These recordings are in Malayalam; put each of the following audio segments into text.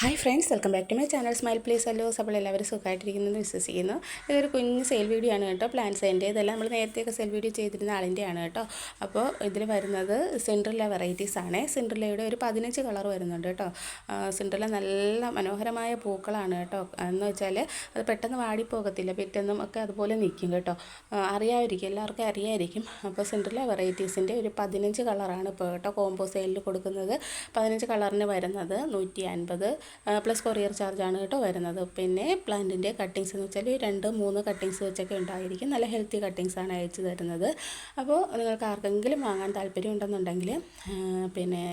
Hi friends welcome back to my channel smile please അല്ലോ അപ്പോൾ എല്ലാവരും സുഖമായിട്ടിരിക്കുന്നെന്ന് വിശ്വസിക്കുന്നു. ഇതൊരു കുഞ്ഞ് സെയിൽ വീഡിയോ ആണ് കേട്ടോ പ്ലാൻസിന്റെ ഇതെല്ലാം നമ്മൾ നേരത്തെയൊക്കെ സെയിൽ വീഡിയോ ചെയ്തിരുന്ന ആളിന്റെയാണ് കേട്ടോ. അപ്പോൾ ഇതിൽ വരുന്നത് സിൻഡ്രല്ല വെറൈറ്റീസ് ആണ്. സിൻഡ്രലയുടെ ഒരു പതിനഞ്ച് കളർ വരുന്നുണ്ട് കേട്ടോ. സിൻഡ്രല നല്ല മനോഹരമായ പൂക്കളാണ് കേട്ടോ. എന്ന് വെച്ചാൽ അത് പെട്ടെന്ന് വാടിപ്പോകത്തില്ല പിറ്റെന്നും ഒക്കെ അതുപോലെ നിൽക്കും കേട്ടോ. അറിയാമായിരിക്കും എല്ലാവർക്കും അറിയാമായിരിക്കും. അപ്പോൾ സിൻഡ്രല വെറൈറ്റീസിന്റെ ഒരു പതിനഞ്ച് കളറാണ് ഇപ്പോൾ കേട്ടോ കോംബോ സെയിലിൽ കൊടുക്കുന്നത്. പതിനഞ്ച് കളറിന് വരുന്നത് നൂറ്റി അൻപത് പ്ലസ് കൊറിയർ ചാർജാണ് കേട്ടോ വരുന്നത്. പിന്നെ പ്ലാന്റിന്റെ കട്ടിങ്സ് എന്ന് വെച്ചാൽ രണ്ട് മൂന്ന് കട്ടിങ്സ് വെച്ചൊക്കെ ഉണ്ടായിരിക്കും. നല്ല ഹെൽത്തി കട്ടിങ്സാണ് അയച്ചു തരുന്നത്. അപ്പോൾ നിങ്ങൾക്ക് ആർക്കെങ്കിലും വാങ്ങാൻ താല്പര്യം ഉണ്ടെന്നുണ്ടെങ്കിൽ പിന്നെ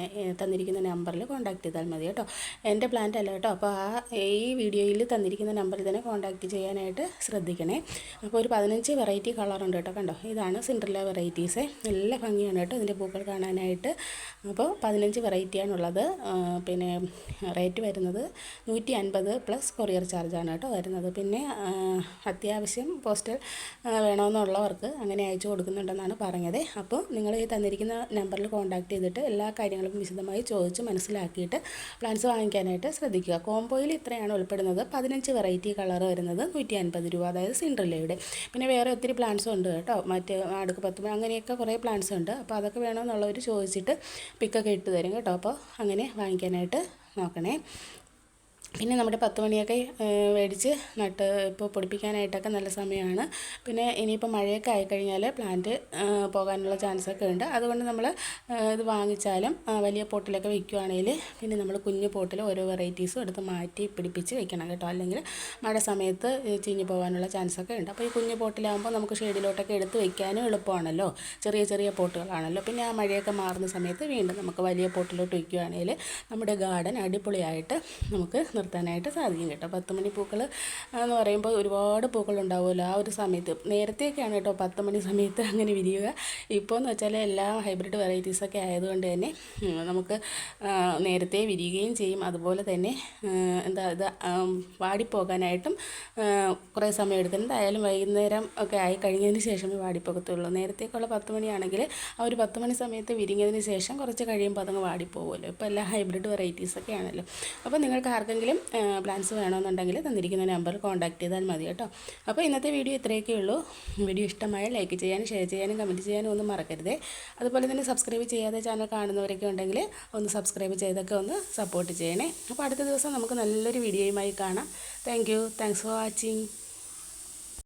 തന്നിരിക്കുന്ന നമ്പറിൽ കോൺടാക്ട് ചെയ്താൽ മതി കേട്ടോ. എന്റെ പ്ലാന്റ് അല്ല കേട്ടോ. അപ്പോൾ ആ ഈ വീഡിയോയിൽ തന്നിരിക്കുന്ന നമ്പറിൽ തന്നെ കോൺടാക്ട് ചെയ്യാനായിട്ട് ശ്രദ്ധിക്കണേ. അപ്പോൾ ഒരു പതിനഞ്ച് വെറൈറ്റി കളറുണ്ട് കേട്ടോ. കണ്ടോ? ഇതാണ് സിൻഡ്രല്ല വെറൈറ്റീസ് നല്ല ഭംഗിയാണ് കേട്ടോ ഇതിന്റെ പൂക്കൾ കാണാനായിട്ട്. അപ്പോൾ പതിനഞ്ച് വെറൈറ്റിയാണുള്ളത് പിന്നെ റേറ്റ് വരുന്നത് നൂറ്റി അൻപത് പ്ലസ് കൊറിയർ ചാർജാണ് കേട്ടോ വരുന്നത്. പിന്നെ അത്യാവശ്യം പോസ്റ്റൽ വേണമെന്നുള്ളവർക്ക് അങ്ങനെ അയച്ചു കൊടുക്കുന്നുണ്ടെന്നാണ് പറഞ്ഞത്. അപ്പോൾ നിങ്ങൾ ഈ തന്നിരിക്കുന്ന നമ്പറിൽ കോൺടാക്ട് ചെയ്തിട്ട് എല്ലാ കാര്യങ്ങളും വിശദമായി ചോദിച്ച് മനസ്സിലാക്കിയിട്ട് പ്ലാൻസ് വാങ്ങിക്കാനായിട്ട് ശ്രദ്ധിക്കുക. കോംബോയിൽ ഇത്രയാണ് ഉൾപ്പെടുന്നത്. പതിനഞ്ച് വെറൈറ്റി കളർ വരുന്നത് നൂറ്റി അൻപത് രൂപ. അതായത് സിൻഡ്രലയുടെ പിന്നെ വേറെ ഒത്തിരി പ്ലാൻസും ഉണ്ട് കേട്ടോ. മറ്റ് അടുക്ക് പത്ത് അങ്ങനെയൊക്കെ കുറേ പ്ലാൻസ് ഉണ്ട്. അപ്പോൾ അതൊക്കെ വേണമെന്നുള്ളവർ ചോദിച്ചിട്ട് പിക്കൊക്കെ ഇട്ട് തരും കേട്ടോ. അപ്പോൾ അങ്ങനെ വാങ്ങിക്കാനായിട്ട് നോക്കണേ. പിന്നെ നമ്മുടെ പത്ത് മണിയൊക്കെ മേടിച്ച് നട്ട് ഇപ്പോൾ പൊടിപ്പിക്കാനായിട്ടൊക്കെ നല്ല സമയമാണ് പിന്നെ ഇനിയിപ്പോൾ മഴയൊക്കെ ആയിക്കഴിഞ്ഞാൽ പ്ലാന്റ് പോകാനുള്ള ചാൻസൊക്കെ ഉണ്ട്. അതുകൊണ്ട് നമ്മൾ ഇത് വാങ്ങിച്ചാലും വലിയ പോട്ടിലൊക്കെ വയ്ക്കുവാണെങ്കിൽ പിന്നെ നമ്മൾ കുഞ്ഞു പോട്ടിൽ ഓരോ വെറൈറ്റീസും എടുത്ത് മാറ്റി പിടിപ്പിച്ച് വെക്കണം കേട്ടോ. അല്ലെങ്കിൽ മഴ സമയത്ത് ചീഞ്ഞു പോകാനുള്ള ചാൻസൊക്കെ ഉണ്ട്. അപ്പോൾ ഈ കുഞ്ഞു പോട്ടിലാകുമ്പോൾ നമുക്ക് ഷെയ്ഡിലോട്ടൊക്കെ എടുത്ത് വെക്കാനും എളുപ്പമാണല്ലോ. ചെറിയ ചെറിയ പോട്ടുകളാണല്ലോ. പിന്നെ ആ മഴയൊക്കെ മാറുന്ന സമയത്ത് വീണ്ടും നമുക്ക് വലിയ പോട്ടിലോട്ട് വയ്ക്കുവാണെങ്കിൽ നമ്മുടെ ഗാർഡൻ അടിപൊളിയായിട്ട് നമുക്ക് നിർത്താനായിട്ട് സാധിക്കും കേട്ടോ. പത്ത് മണി പൂക്കൾ എന്ന് പറയുമ്പോൾ ഒരുപാട് പൂക്കൾ ഉണ്ടാവുമല്ലോ ആ ഒരു സമയത്ത്. നേരത്തെയൊക്കെയാണ് കേട്ടോ പത്ത് മണി സമയത്ത് അങ്ങനെ വിരിയുക. ഇപ്പോൾ എന്ന് വെച്ചാൽ എല്ലാ ഹൈബ്രിഡ് വെറൈറ്റീസൊക്കെ ആയതുകൊണ്ട് തന്നെ നമുക്ക് നേരത്തെ വിരിയുകയും ചെയ്യും. അതുപോലെ തന്നെ എന്താ ഇത് വാടിപ്പോകാനായിട്ടും കുറേ സമയം എടുക്കും. എന്തായാലും വൈകുന്നേരം ഒക്കെ ആയി കഴിഞ്ഞതിന് ശേഷമേ വാടിപ്പോകത്തുള്ളൂ. നേരത്തേക്കുള്ള പത്ത് മണിയാണെങ്കിൽ ആ ഒരു പത്ത് മണി സമയത്ത് വിരിഞ്ഞതിന് ശേഷം കുറച്ച് കഴിയുമ്പോൾ അതങ്ങ് വാടിപ്പോകുമല്ലോ ഇപ്പോൾ എല്ലാ ഹൈബ്രിഡ് വെറൈറ്റീസൊക്കെ ആണല്ലോ. അപ്പോൾ നിങ്ങൾക്ക് ആർക്കെങ്കിലും എന്തെങ്കിലും പ്ലാൻസ് വേണമെന്നുണ്ടെങ്കിൽ തന്നിരിക്കുന്ന നമ്പർ കോൺടാക്ട് ചെയ്താൽ മതി കേട്ടോ. അപ്പോൾ ഇന്നത്തെ വീഡിയോ ഇത്രയൊക്കെ ഉള്ളൂ. വീഡിയോ ഇഷ്ടമായ ലൈക്ക് ചെയ്യാനും ഷെയർ ചെയ്യാനും കമന്റ് ചെയ്യാനും ഒന്നും മറക്കരുതേ. അതുപോലെ തന്നെ സബ്സ്ക്രൈബ് ചെയ്യാതെ ചാനൽ കാണുന്നവരൊക്കെ ഉണ്ടെങ്കിൽ ഒന്ന് സബ്സ്ക്രൈബ് ചെയ്തൊക്കെ ഒന്ന് സപ്പോർട്ട് ചെയ്യണേ. അപ്പോൾ അടുത്ത ദിവസം നമുക്ക് നല്ലൊരു വീഡിയോയുമായി കാണാം. Thank you thanks for watching